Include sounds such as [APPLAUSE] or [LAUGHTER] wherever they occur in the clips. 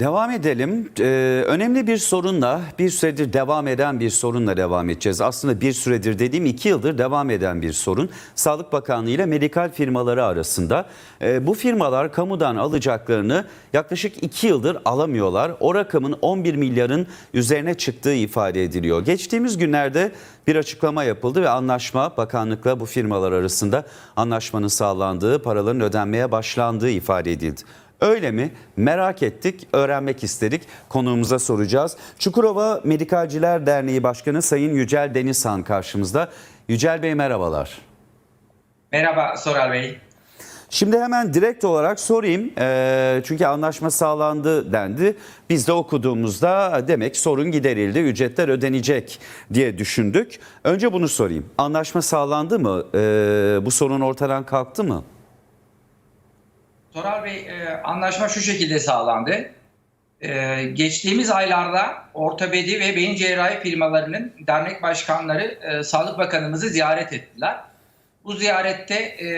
Devam edelim. Ee, önemli bir sorunla, bir süredir devam eden bir sorunla devam edeceğiz. Aslında bir süredir dediğim iki yıldır devam eden bir sorun. Sağlık Bakanlığı ile medikal firmaları arasında. Ee, bu firmalar kamudan alacaklarını yaklaşık iki yıldır alamıyorlar. O rakamın 11 milyarın üzerine çıktığı ifade ediliyor. Geçtiğimiz günlerde bir açıklama yapıldı ve anlaşma bakanlıkla bu firmalar arasında anlaşmanın sağlandığı, paraların ödenmeye başlandığı ifade edildi. Öyle mi? Merak ettik, öğrenmek istedik. Konuğumuza soracağız. Çukurova Medikalciler Derneği Başkanı Sayın Yücel Denizhan karşımızda. Yücel Bey merhabalar. Merhaba Soral Bey. Şimdi hemen direkt olarak sorayım. Ee, çünkü anlaşma sağlandı dendi. Biz de okuduğumuzda demek sorun giderildi, ücretler ödenecek diye düşündük. Önce bunu sorayım. Anlaşma sağlandı mı? Ee, bu sorun ortadan kalktı mı? Soral Bey e, anlaşma şu şekilde sağlandı. E, geçtiğimiz aylarda ortopedi ve beyin cerrahi firmalarının dernek başkanları e, Sağlık Bakanımızı ziyaret ettiler. Bu ziyarette e,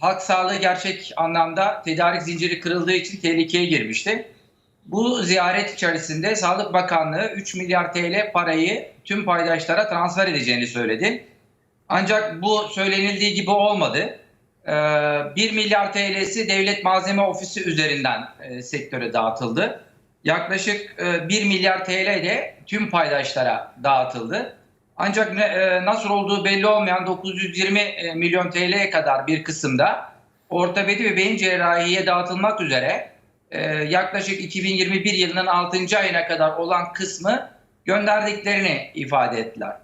halk sağlığı gerçek anlamda tedarik zinciri kırıldığı için tehlikeye girmişti. Bu ziyaret içerisinde Sağlık Bakanlığı 3 milyar TL parayı tüm paydaşlara transfer edeceğini söyledi. Ancak bu söylenildiği gibi olmadı. Ee, 1 milyar TL'si Devlet Malzeme Ofisi üzerinden e, sektöre dağıtıldı. Yaklaşık e, 1 milyar TL de tüm paydaşlara dağıtıldı. Ancak e, nasıl olduğu belli olmayan 920 e, milyon TL'ye kadar bir kısımda ortopedi ve beyin cerrahiye dağıtılmak üzere e, yaklaşık 2021 yılının 6. ayına kadar olan kısmı gönderdiklerini ifade ettiler.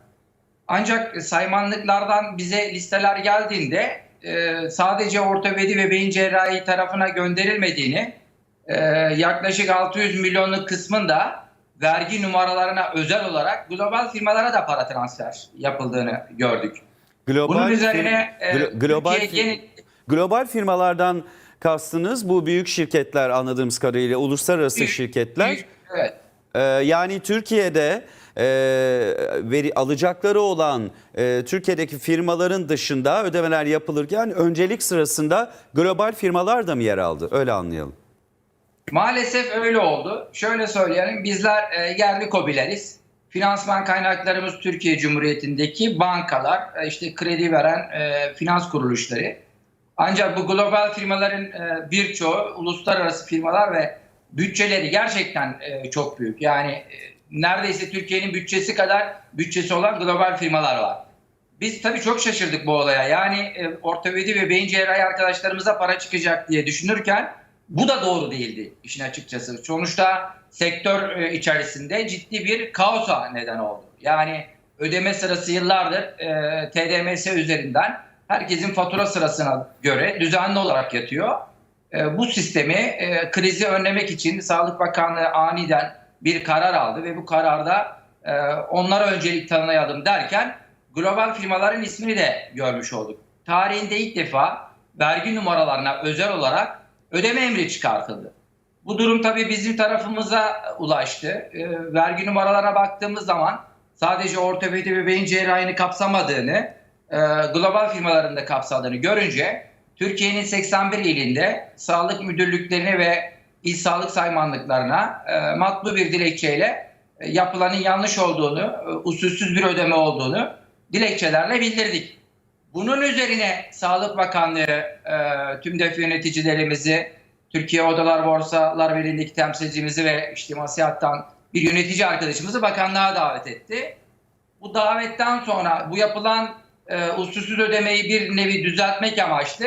Ancak saymanlıklardan bize listeler geldiğinde e, sadece ortopedi ve beyin cerrahi tarafına gönderilmediğini, e, yaklaşık 600 milyonluk kısmın da vergi numaralarına özel olarak global firmalara da para transfer yapıldığını gördük. Global Bunun üzerine e, glo- global yeni- global firmalardan kastınız bu büyük şirketler anladığımız kadarıyla uluslararası Büyük- şirketler. büyük- evet. Ee, yani Türkiye'de e, veri alacakları olan e, Türkiye'deki firmaların dışında ödemeler yapılırken öncelik sırasında global firmalar da mı yer aldı? Öyle anlayalım. Maalesef öyle oldu. Şöyle söyleyelim bizler e, yerli kobileriz. Finansman kaynaklarımız Türkiye Cumhuriyeti'ndeki bankalar, e, işte kredi veren e, finans kuruluşları. Ancak bu global firmaların e, birçoğu uluslararası firmalar ve bütçeleri gerçekten e, çok büyük. Yani e, neredeyse Türkiye'nin bütçesi kadar bütçesi olan global firmalar var. Biz tabii çok şaşırdık bu olaya. Yani e, ortopedi ve beyin cerrahi arkadaşlarımıza para çıkacak diye düşünürken bu da doğru değildi işin açıkçası. Sonuçta sektör e, içerisinde ciddi bir kaosa neden oldu. Yani ödeme sırası yıllardır e, TDMS üzerinden herkesin fatura sırasına göre düzenli olarak yatıyor. E, bu sistemi e, krizi önlemek için Sağlık Bakanlığı aniden bir karar aldı ve bu kararda e, onlara öncelik tanıyalım derken global firmaların ismini de görmüş olduk. Tarihinde ilk defa vergi numaralarına özel olarak ödeme emri çıkartıldı. Bu durum tabii bizim tarafımıza ulaştı. E, vergi numaralarına baktığımız zaman sadece ortopedi ve beyin cerrahini kapsamadığını, e, global firmaların da kapsadığını görünce Türkiye'nin 81 ilinde sağlık müdürlüklerine ve il sağlık saymanlıklarına e, matbu bir dilekçeyle e, yapılanın yanlış olduğunu, e, usulsüz bir ödeme olduğunu dilekçelerle bildirdik. Bunun üzerine Sağlık Bakanlığı e, tüm defi yöneticilerimizi, Türkiye Odalar Borsalar Birliği'ndeki temsilcimizi ve işte Masiyat'tan bir yönetici arkadaşımızı bakanlığa davet etti. Bu davetten sonra bu yapılan e, usulsüz ödemeyi bir nevi düzeltmek amaçlı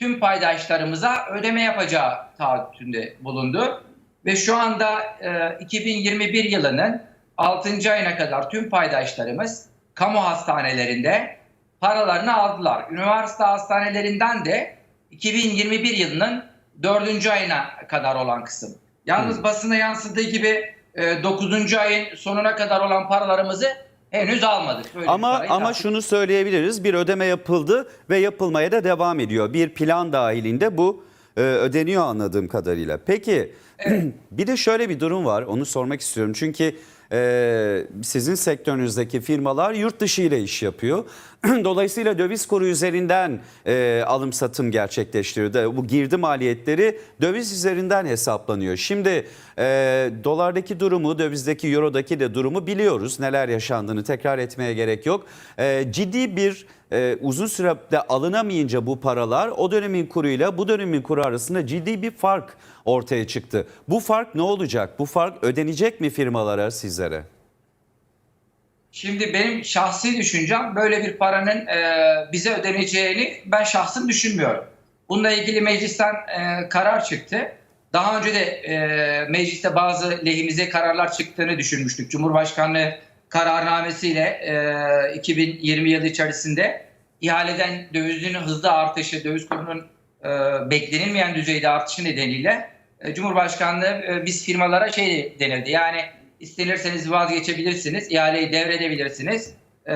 tüm paydaşlarımıza ödeme yapacağı taahhütünde bulundu. Ve şu anda e, 2021 yılının 6. ayına kadar tüm paydaşlarımız kamu hastanelerinde paralarını aldılar. Üniversite hastanelerinden de 2021 yılının 4. ayına kadar olan kısım. Yalnız Hmm. basına yansıdığı gibi e, 9. ayın sonuna kadar olan paralarımızı henüz almadık. Böyle Ama ama takip- şunu söyleyebiliriz. Bir ödeme yapıldı ve yapılmaya da devam ediyor. Bir plan dahilinde bu e, ödeniyor anladığım kadarıyla. Peki [CLEARS THROAT] bir de şöyle bir durum var. Onu sormak istiyorum. Çünkü e, sizin sektörünüzdeki firmalar yurt dışı ile iş yapıyor. [CLEARS THROAT] Dolayısıyla döviz kuru üzerinden e, alım satım gerçekleştiriyor. Da Bu girdi maliyetleri döviz üzerinden hesaplanıyor. Şimdi e, dolardaki durumu, dövizdeki, eurodaki de durumu biliyoruz. Neler yaşandığını tekrar etmeye gerek yok. E, ciddi bir e, uzun sürede alınamayınca bu paralar o dönemin kuruyla bu dönemin kuru arasında ciddi bir fark ortaya çıktı. Bu fark ne olacak? Bu fark ödenecek mi firmalara, sizlere? Şimdi benim şahsi düşüncem böyle bir paranın e, bize ödeneceğini ben şahsım düşünmüyorum. Bununla ilgili meclisten e, karar çıktı. Daha önce de e, mecliste bazı lehimize kararlar çıktığını düşünmüştük. Cumhurbaşkanlığı kararnamesiyle e, 2020 yılı içerisinde ihaleden dövizin hızlı artışı, döviz kurunun e, beklenilmeyen düzeyde artışı nedeniyle e, Cumhurbaşkanlığı e, biz firmalara şey denildi. Yani istenirseniz vazgeçebilirsiniz, ihaleyi devredebilirsiniz. E,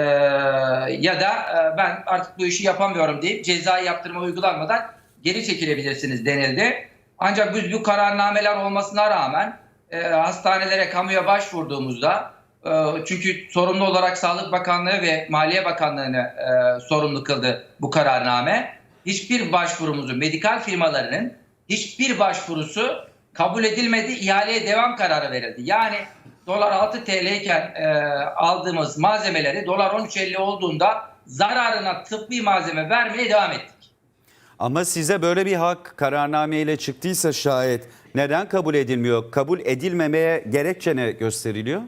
ya da e, ben artık bu işi yapamıyorum deyip cezai yaptırma uygulanmadan geri çekilebilirsiniz denildi. Ancak biz bu kararnameler olmasına rağmen e, hastanelere, kamuya başvurduğumuzda e, çünkü sorumlu olarak Sağlık Bakanlığı ve Maliye Bakanlığı'nı e, sorumlu kıldı bu kararname. Hiçbir başvurumuzu, medikal firmalarının hiçbir başvurusu kabul edilmedi, ihaleye devam kararı verildi. Yani dolar 6 TL iken e, aldığımız malzemeleri dolar 13.50 olduğunda zararına tıbbi malzeme vermeye devam ettik. Ama size böyle bir hak kararname ile çıktıysa şayet neden kabul edilmiyor? Kabul edilmemeye gerekçe ne gösteriliyor?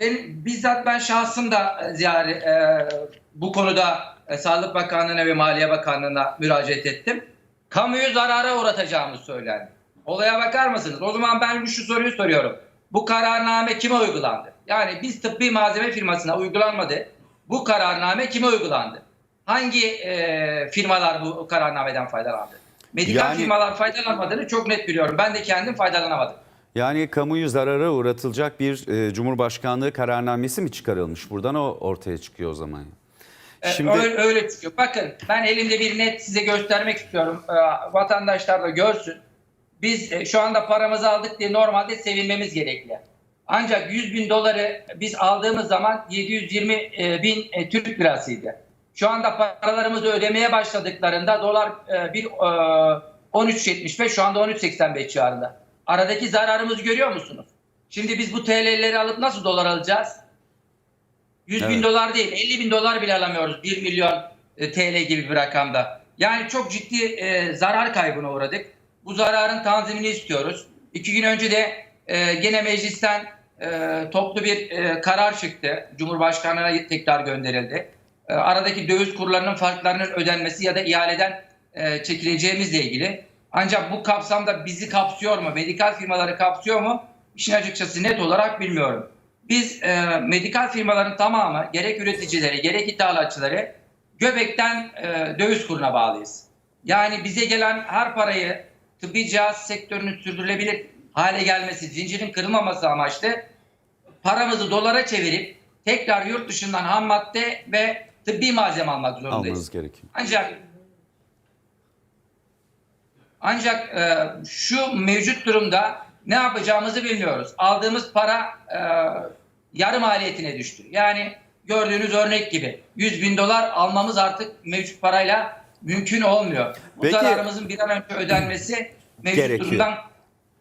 Ben, bizzat ben şahsım da e, ziyare, e, bu konuda e, Sağlık Bakanlığı'na ve Maliye Bakanlığı'na müracaat ettim. Kamuyu zarara uğratacağımız söylendi. Olaya bakar mısınız? O zaman ben şu soruyu soruyorum. Bu kararname kime uygulandı? Yani biz tıbbi malzeme firmasına uygulanmadı. Bu kararname kime uygulandı? Hangi e, firmalar bu kararnameden faydalandı? Medikal Yani- firmalar faydalanmadığını çok net biliyorum. Ben de kendim faydalanamadım. Yani kamuyu zarara uğratılacak bir e, Cumhurbaşkanlığı kararnamesi mi çıkarılmış? Buradan o ortaya çıkıyor o zaman. E, Şimdi Öyle, öyle çıkıyor. Bakın ben elimde bir net size göstermek istiyorum. E, vatandaşlar da görsün. Biz e, şu anda paramızı aldık diye normalde sevinmemiz gerekli. Ancak 100 bin doları biz aldığımız zaman 720 e, bin e, Türk lirasıydı. Şu anda paralarımızı ödemeye başladıklarında dolar e, bir e, 13.75 şu anda 13.85 civarında. Aradaki zararımızı görüyor musunuz? Şimdi biz bu TL'leri alıp nasıl dolar alacağız? 100 bin Evet. dolar değil 50 bin dolar bile alamıyoruz 1 milyon TL gibi bir rakamda. Yani çok ciddi e, zarar kaybına uğradık. Bu zararın tanzimini istiyoruz. İki gün önce de e, gene meclisten e, toplu bir e, karar çıktı. Cumhurbaşkanlığına tekrar gönderildi. E, aradaki döviz kurlarının farklarının ödenmesi ya da ihaleden e, çekileceğimizle ilgili. Ancak bu kapsamda bizi kapsıyor mu? Medikal firmaları kapsıyor mu? İşin açıkçası net olarak bilmiyorum. Biz e, medikal firmaların tamamı gerek üreticileri gerek ithalatçıları göbekten e, döviz kuruna bağlıyız. Yani bize gelen her parayı tıbbi cihaz sektörünün sürdürülebilir hale gelmesi, zincirin kırılmaması amaçlı paramızı dolara çevirip tekrar yurt dışından ham madde ve tıbbi malzeme almak zorundayız. almanız gerekiyor. Ancak ancak e, şu mevcut durumda ne yapacağımızı bilmiyoruz. Aldığımız para e, yarı maliyetine düştü. Yani gördüğünüz örnek gibi 100 bin dolar almamız artık mevcut parayla mümkün olmuyor. Bu Peki- zararımızın bir an önce ödenmesi mevcut Gerekiyor. durumdan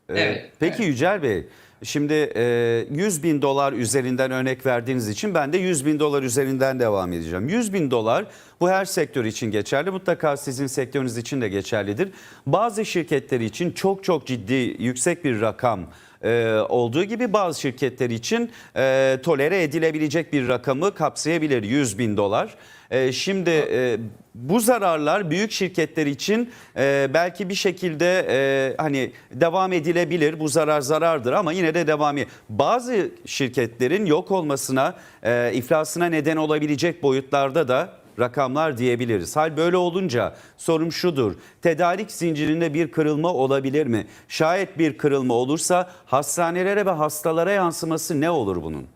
Ee, Evet, Peki Yücel Bey, şimdi e, 100 bin dolar üzerinden örnek verdiğiniz için ben de 100 bin dolar üzerinden devam edeceğim. 100 bin dolar bu her sektör için geçerli. Mutlaka sizin sektörünüz için de geçerlidir. Bazı şirketler için çok çok ciddi yüksek bir rakam e, olduğu gibi bazı şirketler için e, tolere edilebilecek bir rakamı kapsayabilir 100 bin dolar. E, şimdi bu zararlar büyük şirketler için belki bir şekilde hani devam edilebilir. Bu zarar zarardır ama yine de devam ediyor. Bazı şirketlerin yok olmasına, iflasına neden olabilecek boyutlarda da rakamlar diyebiliriz. Hal böyle olunca sorum şudur. Tedarik zincirinde bir kırılma olabilir mi? Şayet bir kırılma olursa hastanelere ve hastalara yansıması ne olur bunun?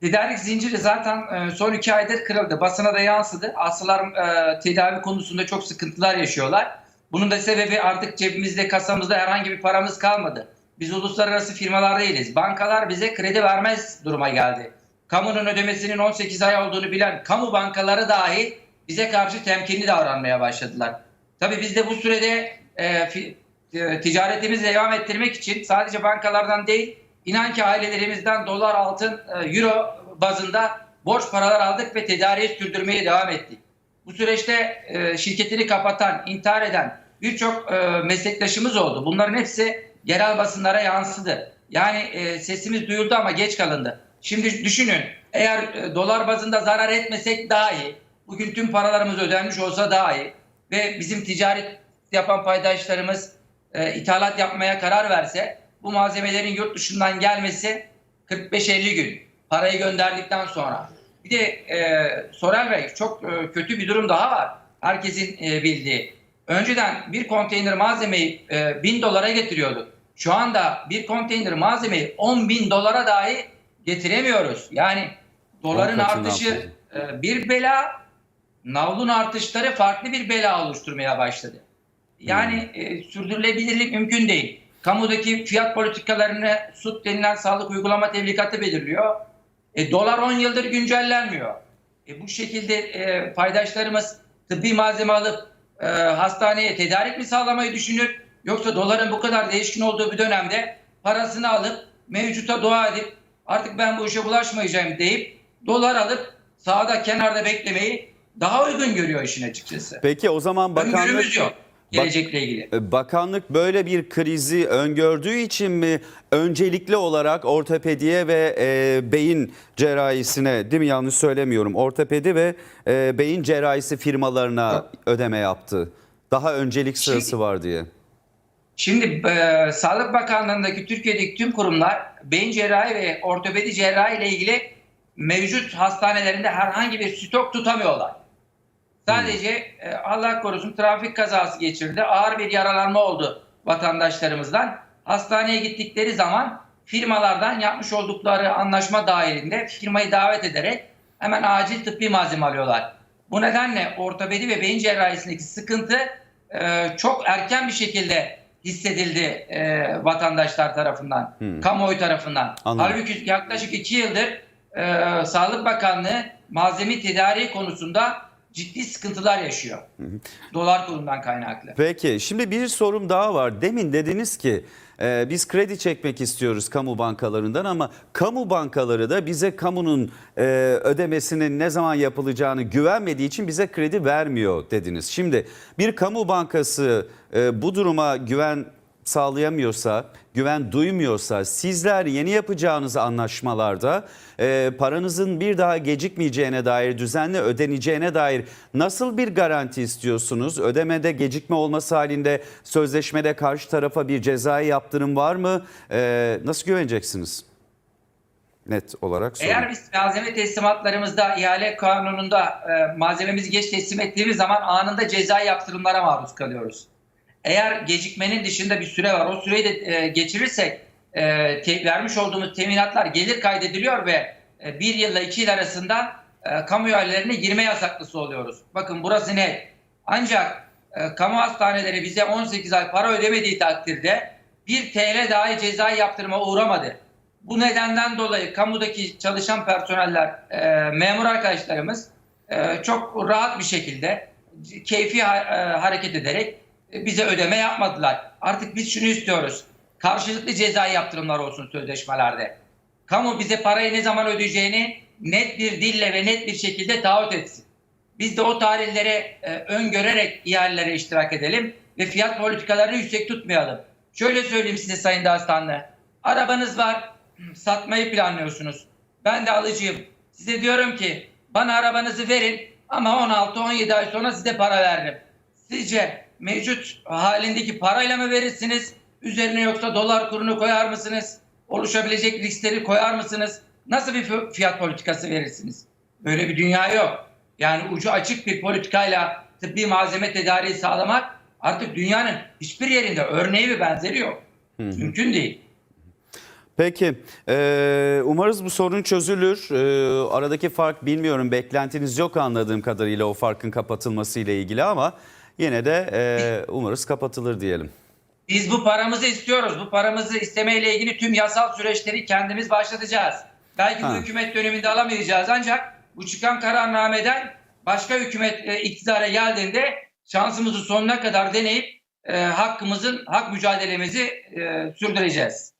Tedarik zinciri zaten e, son iki aydır kırıldı. Basına da yansıdı. Hastalar e, tedavi konusunda çok sıkıntılar yaşıyorlar. Bunun da sebebi artık cebimizde, kasamızda herhangi bir paramız kalmadı. Biz uluslararası firmalar değiliz. Bankalar bize kredi vermez duruma geldi. Kamunun ödemesinin 18 ay olduğunu bilen kamu bankaları dahi bize karşı temkinli davranmaya başladılar. Tabii biz de bu sürede e, e, ticaretimizi devam ettirmek için sadece bankalardan değil, inan ki ailelerimizden dolar, altın, e, euro bazında borç paralar aldık ve tedariği sürdürmeye devam ettik. Bu süreçte e, şirketini kapatan, intihar eden birçok e, meslektaşımız oldu. Bunların hepsi yerel basınlara yansıdı. Yani e, sesimiz duyuldu ama geç kalındı. Şimdi düşünün eğer e, dolar bazında zarar etmesek daha iyi. Bugün tüm paralarımız ödenmiş olsa daha iyi. Ve bizim ticaret yapan paydaşlarımız e, ithalat yapmaya karar verse bu malzemelerin yurt dışından gelmesi 45-50 gün parayı gönderdikten sonra. Bir de e, Sorel Bey çok e, kötü bir durum daha var. Herkesin e, bildiği. Önceden bir konteyner malzemeyi e, 1000 dolara getiriyorduk. Şu anda bir konteyner malzemeyi 10 bin dolara dahi getiremiyoruz. Yani doların artışı e, bir bela, navlun artışları farklı bir bela oluşturmaya başladı. Yani e, sürdürülebilirlik mümkün değil. Kamudaki fiyat politikalarını SUT denilen sağlık uygulama tebligatı belirliyor. E, dolar 10 yıldır güncellenmiyor. E, bu şekilde e, paydaşlarımız tıbbi malzeme alıp e, hastaneye tedarik mi sağlamayı düşünür? Yoksa doların bu kadar değişkin olduğu bir dönemde parasını alıp mevcuta dua edip artık ben bu işe bulaşmayacağım deyip dolar alıp sağda kenarda beklemeyi daha uygun görüyor işin açıkçası. Peki o zaman bakanlık Öngörümüz yok gelecekle ilgili. E, Bakanlık böyle bir krizi öngördüğü için mi öncelikli olarak ortopediye ve e, beyin cerrahisine değil mi yanlış söylemiyorum ortopedi ve e, beyin cerrahisi firmalarına ödeme yaptı? Daha öncelik sırası Şimdi- var diye. Şimdi e, Sağlık Bakanlığı'ndaki Türkiye'deki tüm kurumlar beyin cerrahi ve ortopedi cerrahi ile ilgili mevcut hastanelerinde herhangi bir stok tutamıyorlar. Sadece e, Allah korusun trafik kazası geçirdi. Ağır bir yaralanma oldu vatandaşlarımızdan. Hastaneye gittikleri zaman firmalardan yapmış oldukları anlaşma dahilinde firmayı davet ederek hemen acil tıbbi malzeme alıyorlar. Bu nedenle ortopedi ve beyin cerrahisindeki sıkıntı e, çok erken bir şekilde hissedildi e, vatandaşlar tarafından, kamuoyu tarafından. Anladım. Halbuki yaklaşık iki yıldır e, Sağlık Bakanlığı malzeme tedariği konusunda ciddi sıkıntılar yaşıyor. Dolar kurundan kaynaklı. Peki şimdi bir sorum daha var. Demin dediniz ki e, biz kredi çekmek istiyoruz kamu bankalarından ama kamu bankaları da bize kamunun e, ödemesinin ne zaman yapılacağını güvenmediği için bize kredi vermiyor dediniz. Şimdi bir kamu bankası e, bu duruma güven sağlayamıyorsa, güven duymuyorsa sizler yeni yapacağınız anlaşmalarda e, paranızın bir daha gecikmeyeceğine dair, düzenli ödeneceğine dair nasıl bir garanti istiyorsunuz? Ödemede gecikme olması halinde sözleşmede karşı tarafa bir cezai yaptırım var mı? E, nasıl güveneceksiniz? Net olarak sorun. Eğer biz malzeme teslimatlarımızda ihale kanununda e, malzememizi geç teslim ettiğimiz zaman anında cezai yaptırımlara maruz kalıyoruz. Eğer gecikmenin dışında bir süre var o süreyi de e, geçirirsek e, te- vermiş olduğumuz teminatlar gelir kaydediliyor ve e, bir yılla iki yıl arasında e, kamu ihalelerine girme yasaklısı oluyoruz. Bakın burası net. Ancak e, kamu hastaneleri bize 18 ay para ödemediği takdirde 1 TL dahi cezai yaptırıma uğramadı. Bu nedenden dolayı kamudaki çalışan personeller, e, memur arkadaşlarımız e, çok rahat bir şekilde keyfi ha- e, hareket ederek bize ödeme yapmadılar. Artık biz şunu istiyoruz. Karşılıklı cezai yaptırımlar olsun sözleşmelerde. Kamu bize parayı ne zaman ödeyeceğini net bir dille ve net bir şekilde taahhüt etsin. Biz de o tarihleri e, öngörerek ihalelere iştirak edelim ve fiyat politikalarını yüksek tutmayalım. Şöyle söyleyeyim size Sayın Dağıstanlı. Arabanız var, [CLEARS THROAT] satmayı planlıyorsunuz. Ben de alıcıyım. Size diyorum ki bana arabanızı verin ama 16-17 ay sonra size para veririm. Sizce mevcut halindeki parayla mı verirsiniz? Üzerine yoksa dolar kurunu koyar mısınız? Oluşabilecek riskleri koyar mısınız? Nasıl bir fi- fiyat politikası verirsiniz? Böyle bir dünya yok. Yani ucu açık bir politikayla tıbbi malzeme tedariği sağlamak artık dünyanın hiçbir yerinde örneği ve benzeri yok. Mümkün değil. Peki umarız bu sorun çözülür. E, aradaki fark bilmiyorum beklentiniz yok anladığım kadarıyla o farkın kapatılması ile ilgili ama yine de e, umarız kapatılır diyelim. Biz bu paramızı istiyoruz. Bu paramızı istemeyle ilgili tüm yasal süreçleri kendimiz başlatacağız. Belki Ha. bu hükümet döneminde alamayacağız ancak bu çıkan kararnameden başka hükümet e, iktidara geldiğinde şansımızı sonuna kadar deneyip e, hakkımızın, hak mücadelemizi e, sürdüreceğiz.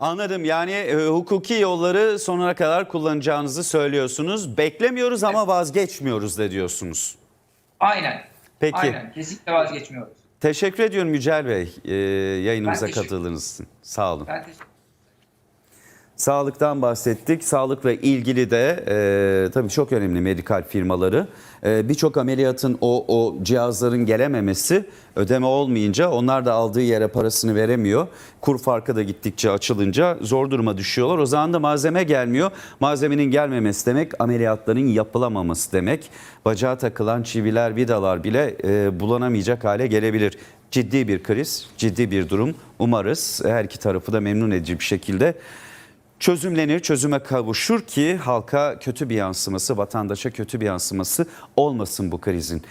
Anladım yani e, hukuki yolları sonuna kadar kullanacağınızı söylüyorsunuz. Beklemiyoruz ama vazgeçmiyoruz da diyorsunuz. Aynen. Peki. Aynen. Kesinlikle vazgeçmiyoruz. Teşekkür ediyorum Yücel Bey e, yayınımıza katıldığınız için. Sağ olun. Ben teşekkür Sağlıktan bahsettik. Sağlıkla ilgili de e, tabii çok önemli medikal firmaları. E, Birçok ameliyatın o, o cihazların gelememesi ödeme olmayınca onlar da aldığı yere parasını veremiyor. Kur farkı da gittikçe açılınca zor duruma düşüyorlar. O zaman da malzeme gelmiyor. Malzemenin gelmemesi demek ameliyatların yapılamaması demek. Bacağa takılan çiviler, vidalar bile e, bulanamayacak hale gelebilir. Ciddi bir kriz, ciddi bir durum. Umarız her iki tarafı da memnun edici bir şekilde çözümlenir, çözüme kavuşur ki halka kötü bir yansıması, vatandaşa kötü bir yansıması olmasın bu krizin.